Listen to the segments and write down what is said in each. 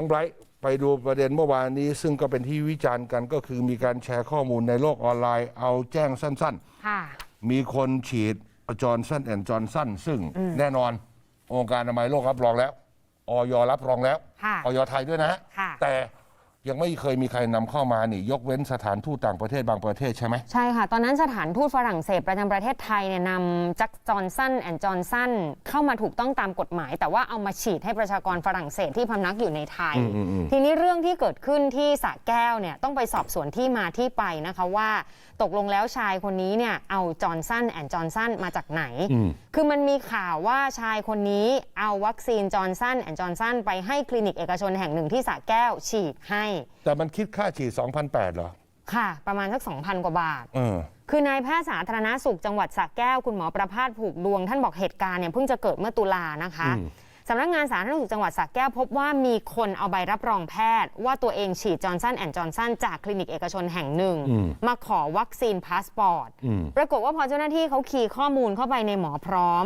น้องไบรท์ไปดูประเด็นเมื่อวานนี้ ซึ่งก็เป็นที่วิจารณ์กันก็คือมีการแชร์ข้อมูลในโลกออนไลน์ เอาแจ้งสั้นค่ะ ๆ มีคนฉีดจอร์นสันแอนด์จอร์นสันซึ่งแน่นอนองค์การอนามัยโลกรับรองแล้วออยรับรองแล้วค่ะออยไทยด้วยนะฮะค่ะ แต่ ยังไม่เคยมีใครนำเข้ามานี่ยกเว้นสถานทูตต่างประเทศบางประเทศใช่ไหม ใช่ค่ะ ตอนนั้นสถานทูตฝรั่งเศสประจำประเทศไทยเนี่ยนำจักจอร์นสันแอนด์จอร์นสันเข้ามาถูกต้องตามกฎหมาย แต่ว่าเอามาฉีดให้ประชากรฝรั่งเศสที่พำนักอยู่ในไทยทีนี้เรื่องที่เกิดขึ้นที่สระแก้วเนี่ยต้องไปสอบสวนที่มาที่ไปนะคะว่า ตกลงแล้วชายคนนี้เนี่ยเอาจอร์นสันแอนด์จอร์นสันมาจากไหนคือมันมีข่าวว่าชายคนนี้เอาวัคซีนจอร์นสันแอนด์จอร์นสันไปให้คลินิกเอกชนแห่งหนึ่งที่สระแก้วฉีดให้แต่มันคิดค่าฉีด2,008เหรอ ค่ะ ประมาณสัก 2,000 กว่าบาท เออ คือนายแพทย์สาธารณสุขจังหวัดสระแก้วคุณหมอประภาสผูกดวง ท่านบอกเหตุการณ์เนี่ยเพิ่งจะเกิดเมื่อตุลานะคะสำนักงานสาธารณสุขจังหวัดสระแก้วพบว่ามีคนเอาใบรับรองแพทย์ ว่าตัวเองฉีดจอร์นสันแอนด์จอร์นสันจากคลินิกเอกชนแห่งหนึ่ง มาขอวัคซีนพาสปอร์ตปรากฏว่าพอเจ้าหน้าที่เขาคีย์ข้อมูลเข้าไปในหมอพร้อม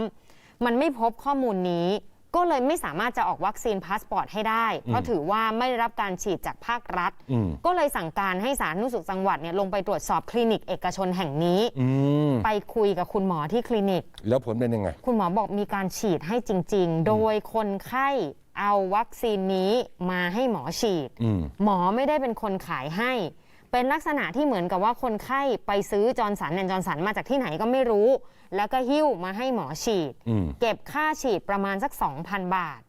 มันไม่พบข้อมูลนี้ ก็เลยไม่สามารถจะออกวัคซีนพาสปอร์ตให้ได้ เพราะถือว่าไม่ได้รับการฉีดจากภาครัฐ ก็เลยสั่งการให้สาธารณสุขจังหวัดเนี่ยลงไปตรวจสอบคลินิกเอกชนแห่งนี้อืมไปคุยกับคุณหมอที่คลินิก แล้วผลเป็นยังไง คุณหมอบอกมีการฉีดให้จริง ๆ โดยคนไข้เอาวัคซีนนี้มาให้หมอฉีดอืมหมอไม่ได้เป็นคนขายให้ เป็นลักษณะที่เหมือนกับว่าคนไข้ไปซื้อจอร์นสันแอนด์จอร์นสันมาจากที่ไหนก็ไม่รู้ แล้วก็หิ้วมาให้หมอฉีดอืมเก็บค่าฉีดประมาณสัก 2,000 บาท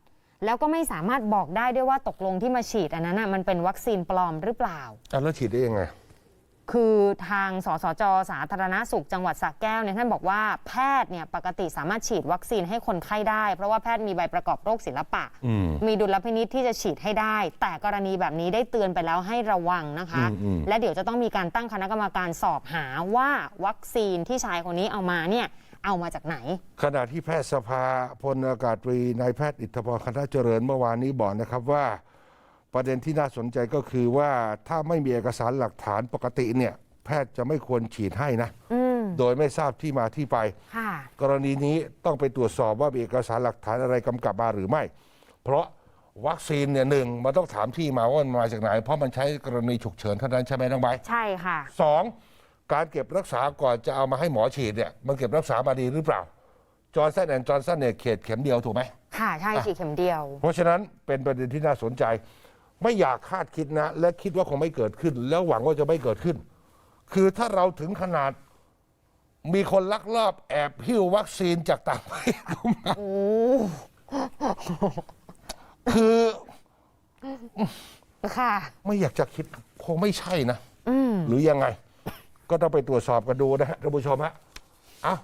แล้วก็ไม่สามารถบอกได้ด้วยว่าตกลงที่มาฉีดอันนั้นนะมันเป็นวัคซีนปลอมหรือเปล่า อะแล้วฉีดได้ยังไง คือทางสสจ สาธารณสุขจังหวัดสระแก้วเนี่ยท่านบอกว่าแพทย์เนี่ยปกติสามารถฉีดวัคซีนให้คนไข้ได้ เพราะว่าแพทย์มีใบประกอบโรคศิลปะอืมมีดุลพินิษที่จะฉีดให้ได้ แต่กรณีแบบนี้ได้เตือนไปแล้วให้ระวังนะคะอืมอืมและเดี๋ยวจะต้องมีการตั้งคณะกรรมการสอบหาว่าวัคซีนที่ชายคนนี้เอามาเนี่ยเอามาจากไหน ขณะที่แพทยสภาพลอากาศตรีนายแพทย์อิทธพรคณะเจริญเมื่อวานนี้บอกนะครับว่า ประเด็นที่น่าสนใจก็คือว่าถ้าไม่มีเอกสารหลักฐานปกติเนี่ย แพทย์จะไม่ควรฉีดให้นะ อืมโดยไม่ทราบที่มาที่ไป ค่ะ กรณีนี้ต้องไปตรวจสอบว่ามีเอกสารหลักฐานอะไรกำกับมาหรือไม่ เพราะวัคซีนเนี่ยหนึ่งมันต้องถามที่มาว่ามันมาจากไหน เพราะมันใช้กรณีฉุกเฉินเท่านั้นใช่ไหมน้องใบร์ทใช่ค่ะ สองการเก็บรักษาก่อนจะเอามาให้หมอฉีดเนี่ยมันเก็บรักษามาดีหรือเปล่า จอร์นสันแอนด์จอร์นสันเนี่ยเขตเข็มเดียวถูกไหม ค่ะ ใช่ฉีดเข็มเดียว เพราะฉะนั้นเป็นประเด็นที่น่าสนใจ ไม่อยากคาดคิดนะ และคิดว่าคงไม่เกิดขึ้น แล้วหวังว่าจะไม่เกิดขึ้น คือถ้าเราถึงขนาดมีคนลักลอบแอบหิ้ววัคซีนจากต่างประเทศเข้ามาคือค่ะ ไม่อยากจะคิดคงไม่ใช่นะหรือยังไง ก็ต้องไปตรวจสอบกันดูนะฮะท่านผู้ชมฮะ เอา